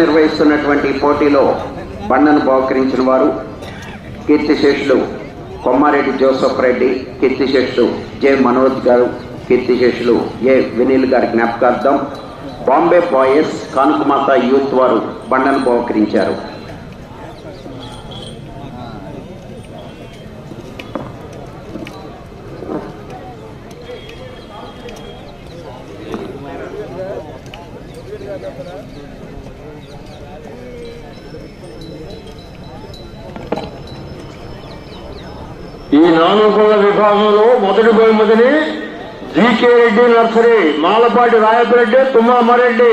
నిర్వహిస్తున్నటువంటి పోటీలో బండను బహుకరించిన వారు కీర్తిశేషులు కొమ్మారెడ్డి జోసఫ్ రెడ్డి కీర్తిశేషులు జె మనోజ్ గారు కీర్తిశేషులు ఏ వినీల్ గారి జ్ఞాపకార్థం బాంబే బాయ్స్ కానుకమాత యూత్ వారు బండను బహుకరించారు ఈ నాలుగుల మొదటి బహుమతిని జీకే రెడ్డి నర్సరీ మాలపాటి రాయపరెడ్డి తుమ్మామారెడ్డి.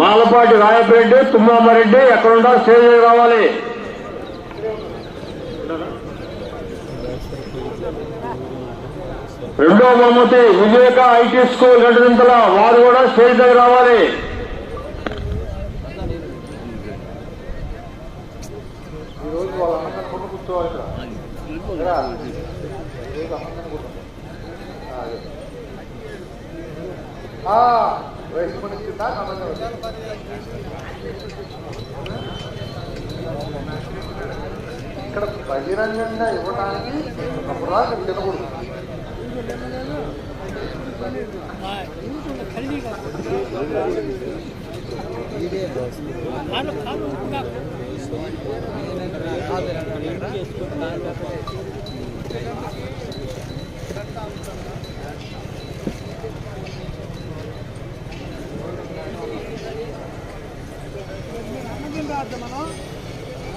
మాలపాటి రాయపరెడ్డి తుమ్మామారెడ్డి ఎక్కడుండా స్టేజ్ రావాలి. రెండో బహుమతి వివేక ఐటీ స్కూల్ గంటల వారు కూడా స్టేజ్ దగ్గర రావాలి. ఈరోజు వాళ్ళ అన్న కొట్టు కూర్చోవాలి ఇక్కడ బహిరంగంగా ఇవ్వడానికి అప్పుడు తినకూడదు చేసుకుంటున్నారు ఆ.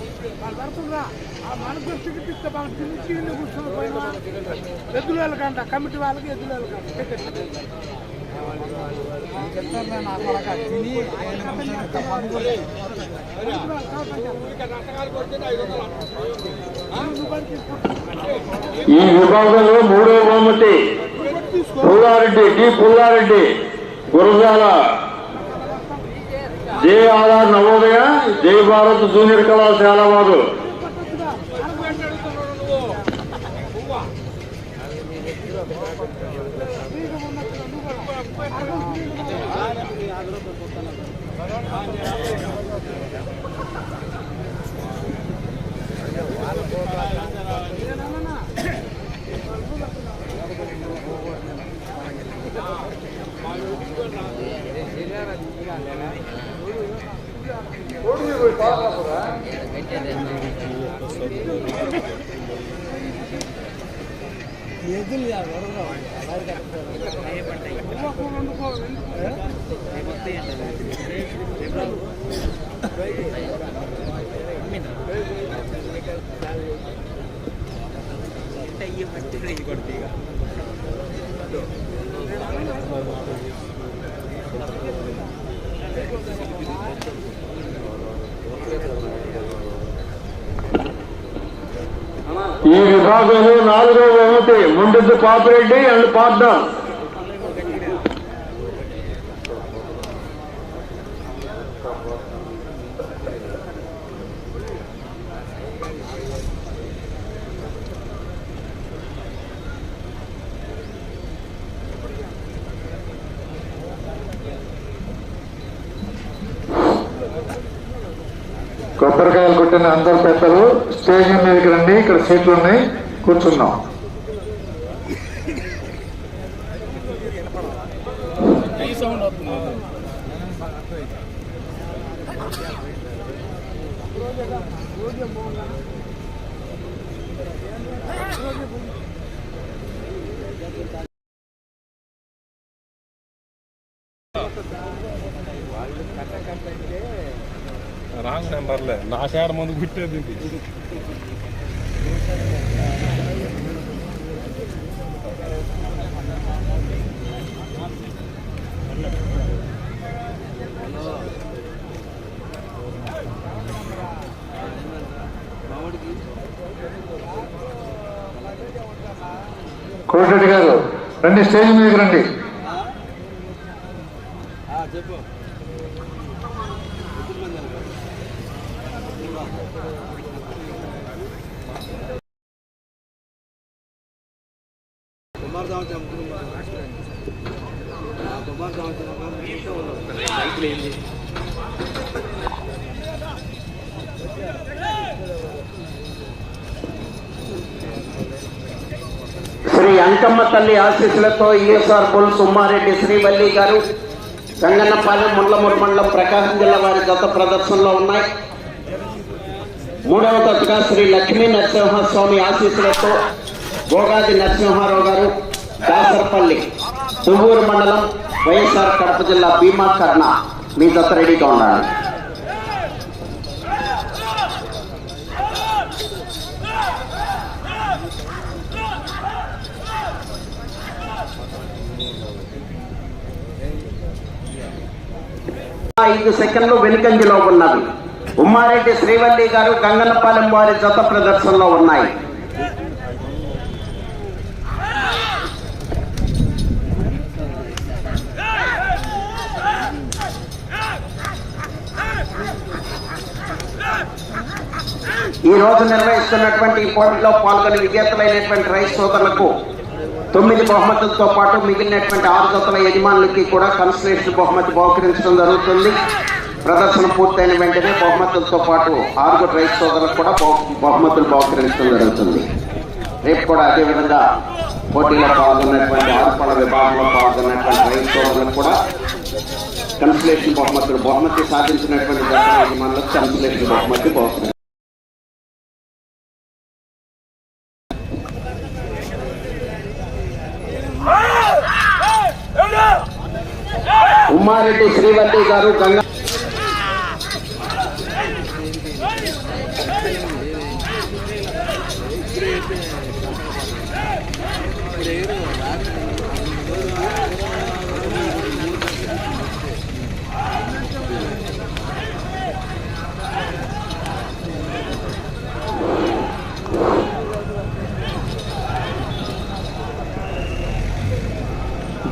ఇక్కడ బహిరంగంగా ఇవ్వడానికి అప్పుడు దాకా తినకూడదు ఎద్దుల వాళ్ళకంట. కమిటీ వాళ్ళకి ఎద్దుల వాళ్ళకంట. టికెట్ ఈ విభాగంలో మూడో బహుమతి పుల్లారెడ్డి డి పుల్లారెడ్డి గురజాల జే ఆధార్ నవోదయ జై భారత్ జూనియర్ కళాశాల వారు ఈ విభాగంలో నాలుగో బహుమతి ముండెద్దు పాపిరెడ్డి అండ్ పార్ట్నర్ ఇక్కడ సీట్లు ఉన్నాయి కూర్చున్నాం. రాంగ్ నెంబర్లే నా షేడ ముందు గుట్టేది కోటిరెడ్డి గారు రండి స్టేజ్ మీదకి రండి. ఆశీస్సులతో ఈఎస్ఆర్ పుల్ సుమ్మారెడ్డి శ్రీవల్లి గారు గంగన్నపాలెం ముండ్లమూరు మండలం ప్రకాశం జిల్లా వారి గత ప్రదర్శనలో ఉన్నాయి. మూడవ తట్టుగా శ్రీ లక్ష్మీ నరసింహస్వామి ఆశీస్సులతో గోగాది నరసింహారావు గారు దాసరపల్లి తువ్వూరు మండలం వైఎస్ఆర్ కడప జిల్లా భీమా కర్ణ. మీ దత్త రెడీగా ఉండాలి. ఐదు సెకండ్లు వెనుకంజలో ఉన్నది. ఉమ్మారెడ్డి శ్రీవల్లి గారు గంగనపాలెం వారి జత ప్రదర్శనలో ఉన్నాయి. ఈ రోజు నిర్వహిస్తున్నటువంటి ఈ పోటీలో పాల్గొని విజేతలైనటువంటి రైతు సోదరులకు తొమ్మిది బహుమతులతో పాటు మిగిలినటువంటి ఆరు జతల యజమానులకి కూడా కన్సలేషన్ బహుమతి బహుకరించడం జరుగుతుంది. ప్రదర్శన పూర్తయిన వెంటనే బహుమతులతో పాటు ఆరుగురు రైతు సోదరులకు కూడా బహుమతులు బహుకరించడం జరుగుతుంది. రేపు కూడా అదేవిధంగా పోటీలో పాల్గొన్నటువంటి ఆరుపళ్ళ విభాగంలో పాల్గొన్నటువంటి రైతు సోదరులకు కూడా కన్సలేషన్ బహుమతులు బహుమతి సాధించినటువంటి జత యజమానులకు కన్సలేషన్ బహుమతి బహుకరించారు ఉమ్మారెడ్డి శ్రీవల్లి గారు గంగా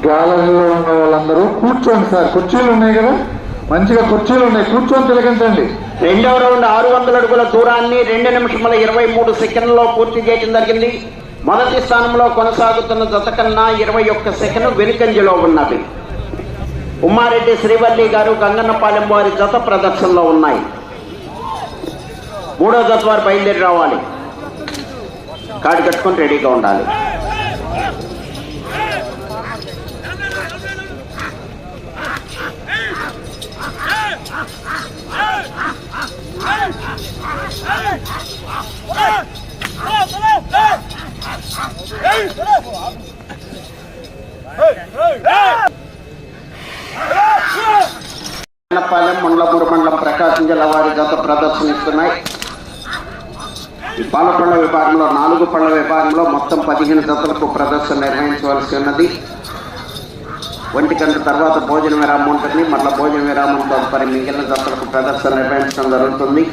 గ్యాలరీలో ఉన్న వాళ్ళందరూ కూర్చోండి సార్. కుర్చీలు ఉన్నాయి కదా? మంచిగా కుర్చీలు ఉన్నాయి. కూర్చొని తిలకించండి రెండవ రౌండ్ ఆరు వందల అడుగుల దూరాన్ని రెండు నిమిషముల ఇరవై మూడు సెకండ్లలో పూర్తి చేయడం జరిగింది. మొదటి స్థానంలో కొనసాగుతున్న జత కన్నా ఇరవై ఒక్క సెకండ్ వెనుకంజలో ఉన్నది. ఉమ్మారెడ్డి శ్రీవల్లి గారు గంగన్నపాలెం వారి జత ప్రదర్శనలో ఉన్నాయి. మూడో జత వారు బయలుదేరి రావాలి. కాడి కట్టుకొని రెడీగా ఉండాలి. అన్నపాలెం మండలమూరు మండలం ప్రకాశం జిల్లా వారి గత ప్రదర్శనిస్తున్నాయి. ఈ విభాగంలో నాలుగు పళ్ళ విభాగంలో మొత్తం పదిహేను జతలకు ప్రదర్శన నిర్వహించవలసి ఉన్నది. ఒంటి గంట తర్వాత భోజన విరామం ఉంటుంది మళ్ళీ భోజన విరామం తదుపరి మిగిలిన జతలకు ప్రదర్శన నిర్వహించడం జరుగుతుంది.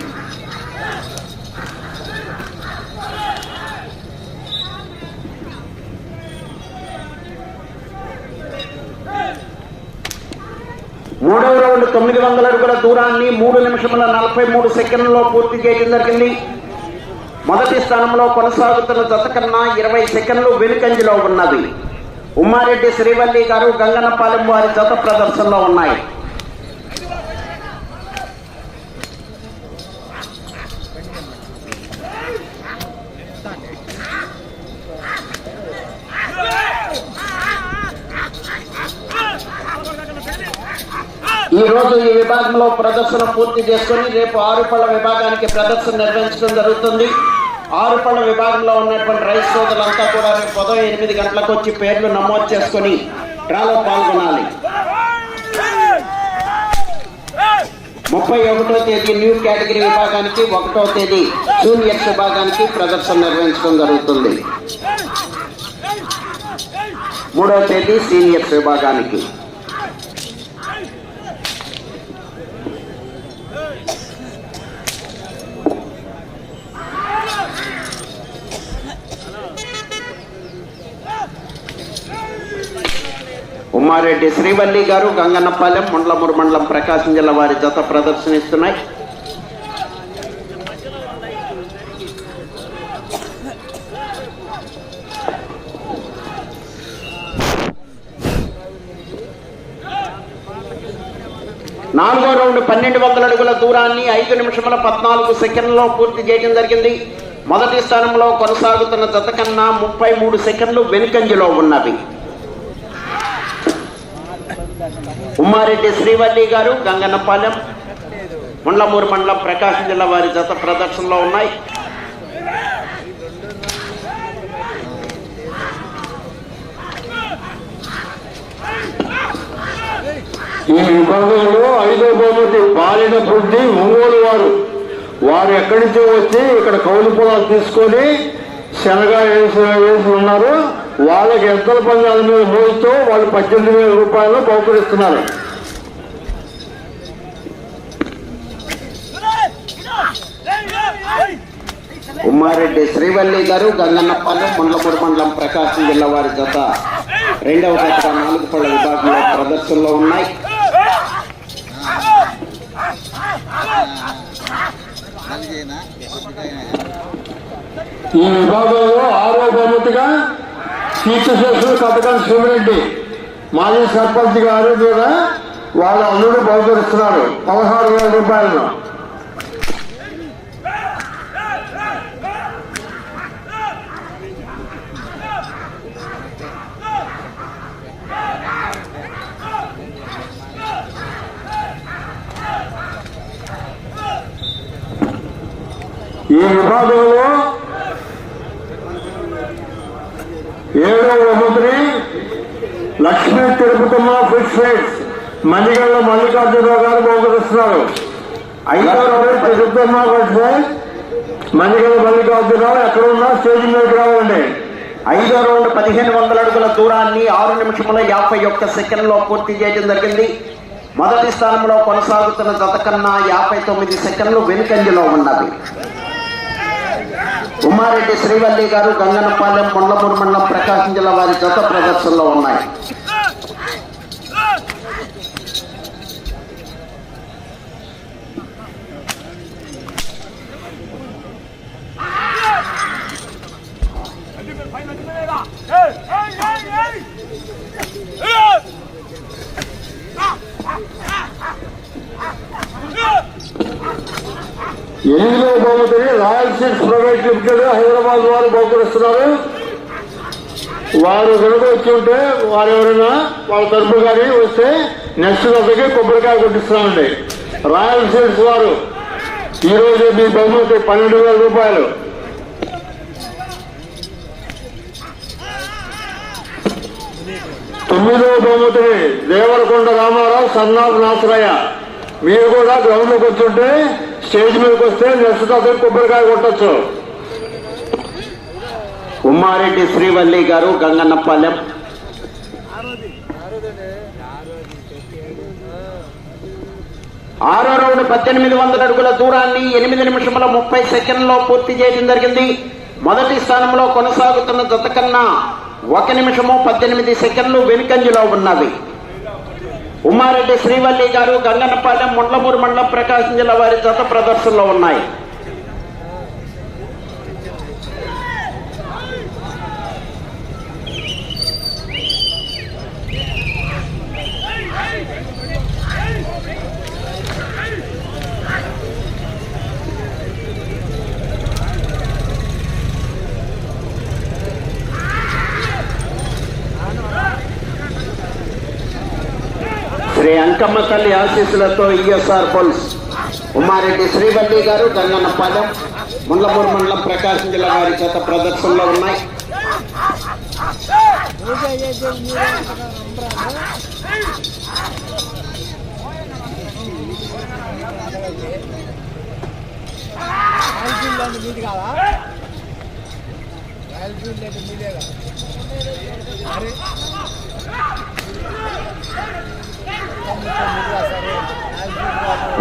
మూడవ రౌండ్ తొమ్మిది వందల అడుగుల దూరాన్ని మూడు నిమిషముల నలభై మూడు సెకండ్లలో పూర్తి చేయడం జరిగింది. మొదటి స్థానంలో కొనసాగుతున్న జత కన్నా ఇరవై సెకండ్లు వెనుకంజలో ఉన్నది. ఉమ్మారెడ్డి శ్రీవల్లి గారు గంగన్నపాలెం వారి జత ప్రదర్శనలో ఉన్నాయి. ఈ రోజు ఈ విభాగంలో ప్రదర్శన పూర్తి చేసుకొని రేపు ఆరుపళ్ళ విభాగానికి ప్రదర్శన నిర్వహించడం జరుగుతుంది. ఆరుపళ్ళ విభాగంలో ఉన్నటువంటి రైతు సోదరులంతా కూడా రేపు ఉదయం ఎనిమిది గంటలకు వచ్చి పేర్లు నమోదు చేసుకొని డ్రాలో పాల్గొనాలి. ముప్పై ఒకటో తేదీ న్యూ కేటగిరీ విభాగానికి ఒకటో తేదీ జూనియర్స్ విభాగానికి ప్రదర్శన నిర్వహించడం జరుగుతుంది. మూడో తేదీ సీనియర్స్ విభాగానికి. ఉమ్మారెడ్డి శ్రీవల్లి గారు గంగన్నపాలెం ముండ్లమూరు మండలం ప్రకాశం జిల్లా వారి జత ప్రదర్శనిస్తున్నాయి. నాలుగో రౌండ్ పన్నెండు వందల అడుగుల దూరాన్ని ఐదు నిమిషముల పద్నాలుగు సెకండ్లలో పూర్తి చేయడం జరిగింది. మొదటి స్థానంలో కొనసాగుతున్న జత కన్నా ముప్పై మూడు సెకండ్లు వెనుకంజలో ఉన్నవి. ఉమ్మారెడ్డి శ్రీవల్లి గారు గంగన్నపాలెం ముండ్లమూరు మండలం ప్రకాశం జిల్లా వారి జత ప్రదర్శనలో ఉన్నాయి. ఈ విభాగంలో ఐదో బహుమతి బాలిన బుద్ధి ఒంగోలు వారు. వారు ఎక్కడి నుంచో వచ్చి ఇక్కడ కౌలు పొలాలు తీసుకొని శనగ వేసి వేసి ఉన్నారు. వాళ్ళకి ఎద్దల పందాల మీద మోయితో వాళ్ళు పద్దెనిమిది వేల రూపాయలు బహుకరిస్తున్నారు. ఉమ్మారెడ్డి శ్రీవల్లి గారు గంగన్నపాలెం ముండ్లమూరు మండలం ప్రకాశం జిల్లా వారి జత. రెండవ జత నాలుగు పళ్ళ విభాగంలో ప్రదర్శనలో ఉన్నాయి. ఈ విభాగంలో ఆరో బహుమతిగా కీర్తిశేషులు కథకం శివరెడ్డి మాజీ సర్పంచ్ గారు మీద వాళ్ళ అల్లుడు బహుకరిస్తున్నారు పదహారు వేల రూపాయలను ఈ విభాగంలో ఏడవ బహుమతిని లక్ష్మీ తిరుపతమ్మ ఫిష్ ఫైట్స్ మణిగళ్ళ మల్లికార్జునరావు గారు బహుకరిస్తున్నారు ఐదవ తిరుపతమ్మ ఫిష్ ఫైట్స్ మణిగళ్ళ మల్లికార్జునరావు ఎక్కడ ఉన్నా స్టేజ్ మీదకి రావాలండి. ఐదో రౌండ్ పదిహేను వందల అడుగుల దూరాన్ని ఆరు నిమిషముల యాభై ఒక్క సెకండ్లో పూర్తి చేయడం జరిగింది. మొదటి స్థానంలో కొనసాగుతున్న జత కన్నా యాభై తొమ్మిది సెకండ్లు వెనుకంజలో ఉన్నది ఉమ్మారెడ్డి శ్రీవల్లి గారు గంగనపాలెం ముండ్లమూరు మండలం ప్రకాశం జిల్లా వారి జత ప్రదర్శనలో ఉన్నాయి. ఎనిమిదో బహుమతిని royal seeds private limited Hyderabad వారు బహుకరిస్తున్నారు. వారు కనుక వచ్చి ఉంటే వారు ఎవరైనా వాళ్ళ తరపు కానీ వస్తే నెక్స్ట్ దశకి కొబ్బరికాయ కొట్టిస్తున్నామండి రాయలసీమ్స్ వారు ఈరోజు మీ బహుమతి పన్నెండు వేల రూపాయలు. తొమ్మిదవ బహుమతిని దేవరకొండ రామారావు సన్నాఫ్ నాసరయ్య. మీరు కూడా గ్రౌండ్లోకి వచ్చుంటే స్టేజ్ మీదకి వస్తే నెక్స్ట్ కొబ్బరికాయ కొట్టచ్చు. ఉమ్మారెడ్డి శ్రీవల్లి గారు గంగన్నపాలెం. ఆరో రౌండ్ పద్దెనిమిది వందల అడుగుల దూరాన్ని ఎనిమిది నిమిషముల ముప్పై సెకండ్లో పూర్తి చేయడం జరిగింది. మొదటి స్థానంలో కొనసాగుతున్న జత కన్నా ఒక నిమిషము పద్దెనిమిది సెకండ్లు వెనుకంజలో ఉన్నవి ఉమ్మారెడ్డి శ్రీవల్లి గారు గంగనపాలెం ముండ్లమూరు మండలం ప్రకాశం జిల్లా వారి జత ప్రదర్శనలో ఉన్నాయి. శ్రీ తల్లి ఆశీస్సులతో ఈఎస్ఆర్ పోల్స్. ఉమ్మారెడ్డి శ్రీవల్లి గారు గంగన్నపాలెం ముండ్లమూరు మండలం ప్రకాశం జిల్లా వారి చేత ప్రదర్శనలో ఉన్నాయి. రాయలసీమ అంటే మీది కాదా రాయలసీమ అంటే మీదే కదా అరే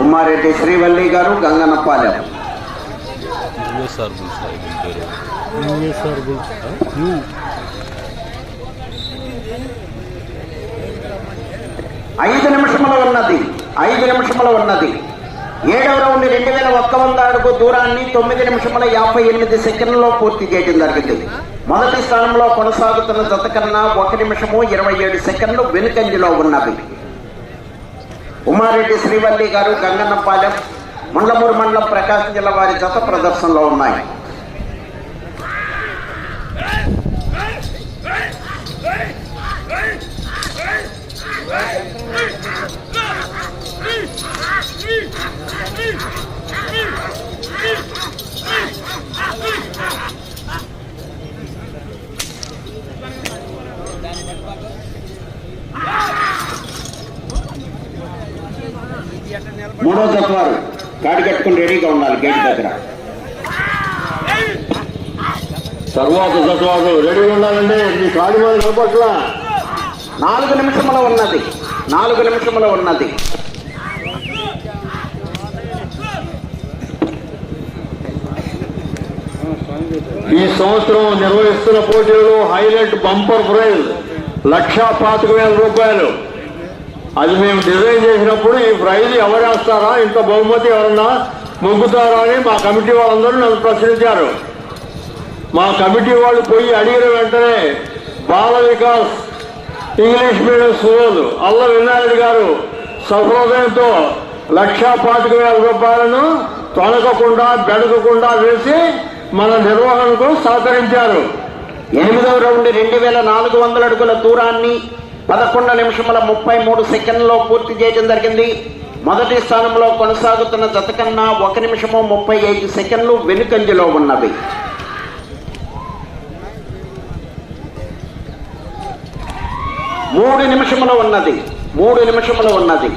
ఉమ్మారెడ్డి శ్రీవల్లి గారు గంగనప్పాలెం ఐదు నిమిషముల ఉన్నది ఐదు నిమిషముల ఉన్నది. ఏడవ రౌండ్ రెండు వేల ఒక్క వంద అడుగు దూరాన్ని తొమ్మిది నిమిషముల యాభై ఎనిమిది సెకండ్లలో పూర్తి చేయడం జరిగింది. మొదటి స్థానంలో కొనసాగుతున్న జత కన్నా ఒక నిమిషము ఇరవై ఏడు సెకండ్లు వెనుకంజలో ఉన్నవి. ఉమారెడ్డి శ్రీవల్లి గారు గంగన్నపాలెం ముండ్లమూరు మండలం ప్రకాశం జిల్లా వారి జత ప్రదర్శనలో ఉన్నాయి. రెడీగా ఉండాలి గేట్ దగ్గర. తర్వాత దశవాదు రెడీగా ఉండాలండి. మీ కాడి మీద నిలబట్ల నాలుగు నిమిషముల ఉన్నది. నాలుగు నిమిషముల ఉన్నది. ఈ సంవత్సరం నిర్వహిస్తున్న పోటీలో హైలైట్ బంపర్ ప్రైజ్ లక్షా పాతిక వేల రూపాయలు. అది మేము డిజైన్ చేసినప్పుడు ఈ ప్రైజ్ ఎవరేస్తారా ఇంత బహుమతి ఎవరన్నా మొగ్గుతారని మా కమిటీ వాళ్ళందరూ నన్ను ప్రశ్నించారు. మా కమిటీ వాళ్ళు పోయి అడిగిన వెంటనే Bala Vikas English medium school Alla Vinareddy గారు సహృదయంతో లక్షా పాతిక వేల రూపాయలను తొలగకుండా బెడకకుండా వేసి మన నిర్వహణకు సహకరించారు. ఎనిమిదవ రౌండ్ రెండు వేల నాలుగు వందల అడుగుల దూరాన్ని పదకొండు నిమిషముల ముప్పై మూడు సెకండ్లో పూర్తి చేయడం జరిగింది. మొదటి స్థానంలో కొనసాగుతున్న జత కన్నా ఒక నిమిషము ముప్పై ఐదు సెకండ్లు వెనుకంజలో ఉన్నవి. మూడు నిమిషములు ఉన్నది. మూడు నిమిషములు ఉన్నది.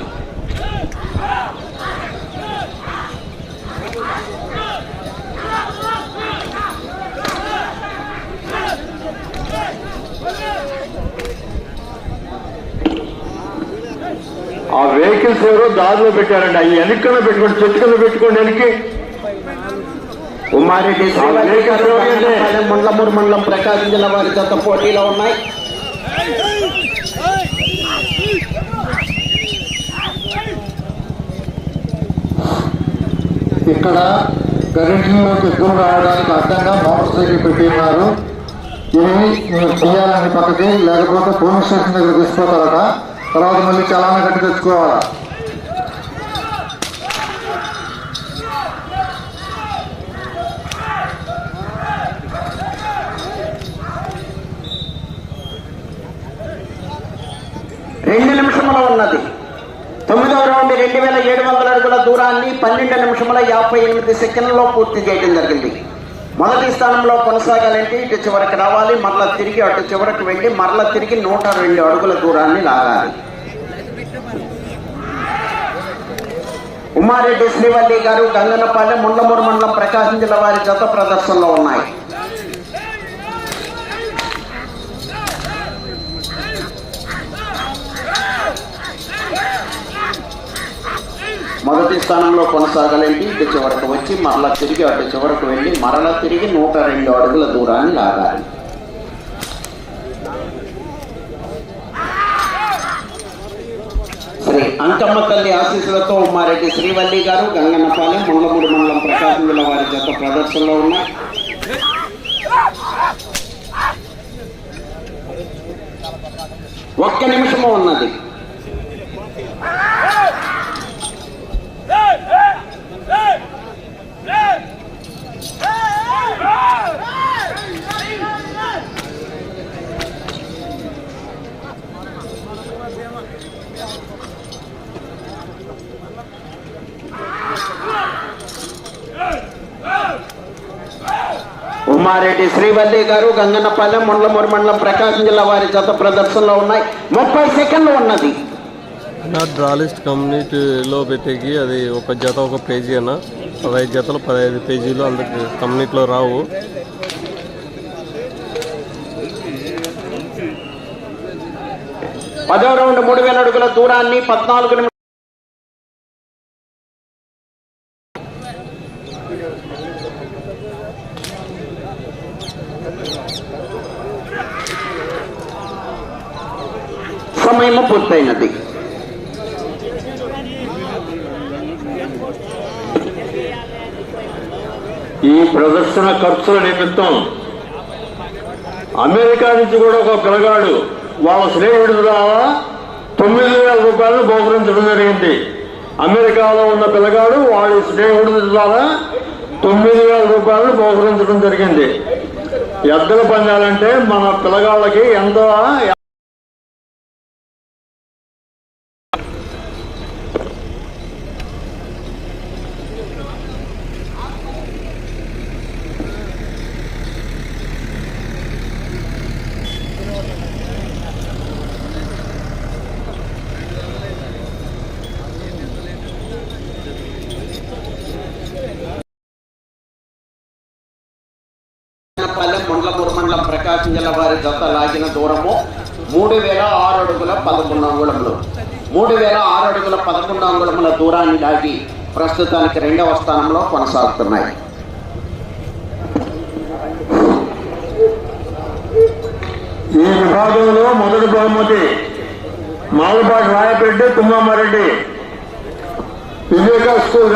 ఆ వెహికల్స్ ఎవరో దారిలో పెట్టారండి. అవి వెనక్కన పెట్టుకోండి చెట్టు కింద పెట్టుకోండి వెనక్కి గంగన్నపాలెం మండలమూరు మండలం ప్రకాశం జిల్లా వారి జత పోటీలో ఉన్నాయి. ఇక్కడ గరిటలోకి ఎగ్గులు రావడానికి అడ్డంగా మోటార్ సైకిల్ పెట్టి ఉన్నారు ఇది మీరు తీయాలని పక్కకి లేకపోతే పోలీస్ స్టేషన్ దగ్గర తీసుకుపోతారట. తర్వాత మళ్ళీ చలానా కట్టి తెచ్చుకోవాలి? రెండు నిమిషముల ఉన్నది. తొమ్మిదవ రౌండ్ రెండు వేల ఏడు వందల అడుగుల దూరాన్ని పన్నెండు నిమిషముల యాభై ఎనిమిది సెకండ్లలో పూర్తి చేయడం జరిగింది. మొదటి స్థానంలో కొనసాగాలంటే ఇటు చివరికి రావాలి మరలా తిరిగి అటు చివరికి వెళ్ళి మరలా తిరిగి నూట రెండు అడుగుల దూరాన్ని లాగాలి. ఉమారెడ్డి శ్రీవల్లి గారు గంగనపాలెం ముండమూరు మండలం ప్రకాశం జిల్లా వారి జత ప్రదర్శనలో ఉన్నాయి. మొదటి స్థానంలో కొనసాగలేండి ఇటు చివరకు వచ్చి మరలా తిరిగి అటు చివరకు వెళ్ళి మరలా తిరిగి నూట రెండు అడుగుల దూరాన్ని లాగాలి. శ్రీ అంకమ్మ తల్లి ఆశీస్సులతో ఉమ్మారెడ్డి శ్రీవల్లి గారు గంగన్నపాలెం ముండమూడు మండలం ప్రకాశం జిల్లా వారి జత ప్రదర్శనలో ఉన్నాయి ఒక్క నిమిషము ఉన్నది. ఉమారెడ్డి శ్రీవల్లి గారు గంగన్నపాలెం ముండ్లమూరు మండలం ప్రకాశం జిల్లా వారి జత ప్రదర్శనలో ఉన్నాయి. ముప్పై సెకండ్లు ఉన్నది. నా డ్రా లిస్ట్ కమ్యూనిటీలో పెట్టేకి అది ఒక జత ఒక పేజీ అన్న. పదహైదు జతలు పదహైదు పేజీలు అందుకు కమ్యూనిటీలో రావు. పదో రౌండ్ మూడు వేల అడుగుల దూరాన్ని పద్నాలుగు నిమిషాలు పూర్తయినది ఈ ప్రదర్శన ఖర్చుల నిమిత్తం అమెరికా నుంచి కూడా ఒక పిల్లగాడు వాళ్ళ స్నేహితుడు ద్వారా తొమ్మిది వేల రూపాయలు బహుకరించడం జరిగింది. అమెరికాలో ఉన్న పిల్లగాడు వాళ్ళ స్నేహితుడి ద్వారా తొమ్మిది వేల రూపాయలు బహుకరించడం జరిగింది. ఎద్దల పందాలంటే మన పిల్లగాళ్ళకి ఎంతో తెల్లవారి జత లాగిన దూరము మూడు వేల ఆరు అడుగుల పదకొండు అంగుళములు. మూడు వేల ఆరు అడుగుల పదకొండు అంగుళముల దూరాన్ని లాగి ప్రస్తుతానికి రెండవ స్థానంలో కొనసాగుతున్నాయి. ఈ విభాగంలో మొదటి బహుమతి మాలపాటి రాయపెడ్డి కుమ్మారెడ్డి. వివేకా స్కూల్